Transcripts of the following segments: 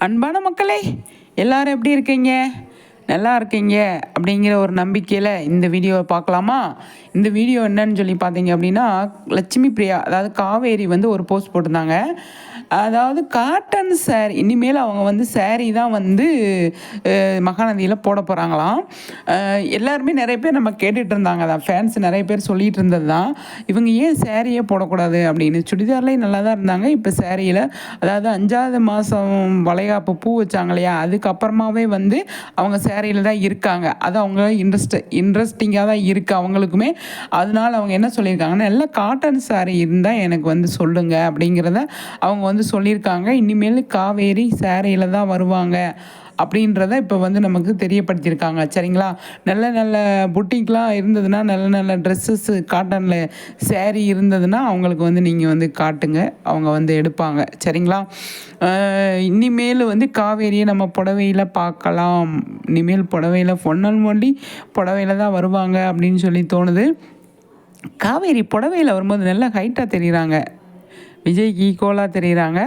அன்பான மக்களே எல்லாரும் எப்படி இருக்கீங்க? நல்லா இருக்கீங்க அப்படிங்கிற ஒரு நம்பிக்கையில் இந்த வீடியோவை பார்க்கலாமா? இந்த வீடியோ என்னன்னு சொல்லி பார்த்தீங்க அப்படின்னா லட்சுமி பிரியா அதாவது காவேரி வந்து ஒரு போஸ்ட் போட்டிருந்தாங்க. அதாவது காட்டன் சேரீ இனிமேல் அவங்க வந்து சேரீ தான் வந்து மகாநதியில் போட போகிறாங்களாம் எல்லாருமே நிறைய பேர் நம்ம கேட்டுட்டு இருந்தாங்க தான் ஃபேன்ஸ் நிறைய பேர் சொல்லிகிட்டு இருந்தது தான். இவங்க ஏன் சேரீயே போடக்கூடாது அப்படின்னு. சுடிதார்லேயும் நல்லா தான் இருந்தாங்க. இப்போ சேரீயில் அதாவது அஞ்சாவது மாதம் வளைகாப்பு பூ வச்சாங்க இல்லையா? அதுக்கப்புறமாவே வந்து அவங்க சேரீயில் தான் இருக்காங்க. அது அவங்க இன்ட்ரெஸ்ட் இன்ட்ரெஸ்டிங்காக தான் இருக்குது அவங்களுக்குமே. அதனால அவங்க என்ன சொல்லியிருக்காங்கன்னா எல்லாம் காட்டன் சாரீ இருந்தால் எனக்கு வந்து சொல்லுங்கள் அப்படிங்கிறத அவங்க வந்து வந்து சொல்லியிருக்காங்க. இனிமேல் காவேரி சேரையில் தான் வருவாங்க. அப்படின்றத இப்போ வந்து நமக்கு தெரியப்படுத்தியிருக்காங்க. சரிங்களா? நல்ல நல்ல புட்டிக்லாம் இருந்ததுன்னா நல்ல நல்ல ட்ரெஸ்ஸஸ் காட்டனில் சேரீ இருந்ததுன்னா அவங்களுக்கு வந்து நீங்கள் வந்து காட்டுங்க. அவங்க வந்து எடுப்பாங்க. சரிங்களா? இனிமேல் வந்து காவேரியை நம்ம புடவையில் பார்க்கலாம். இனிமேல் புடவையில் பொன்னல் மொழி புடவையில் தான் வருவாங்க அப்படின்னு சொல்லி தோணுது. காவேரி புடவையில் வரும்போது நல்லா ஹைட்டாக தெரியுறாங்க. விஜய்க்கு ஈக்குவலாக தெரிகிறாங்க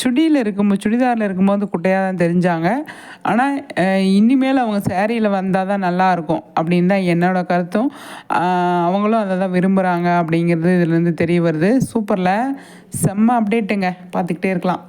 சுடியில் இருக்கும்போது சுடிதாரில் இருக்கும்போது குட்டையாக தான் தெரிஞ்சாங்க. ஆனால் இனிமேல் அவங்க சேரீயில் வந்தால் தான் நல்லாயிருக்கும் அப்படின்னு தான் என்னோடய கருத்தும். அவங்களும் அதை தான் விரும்புகிறாங்க அப்படிங்கிறது இதுலேருந்து தெரிய வருது. சூப்பரில். செம்ம அப்டேட்டுங்க பார்த்துக்கிட்டே இருக்கலாம்.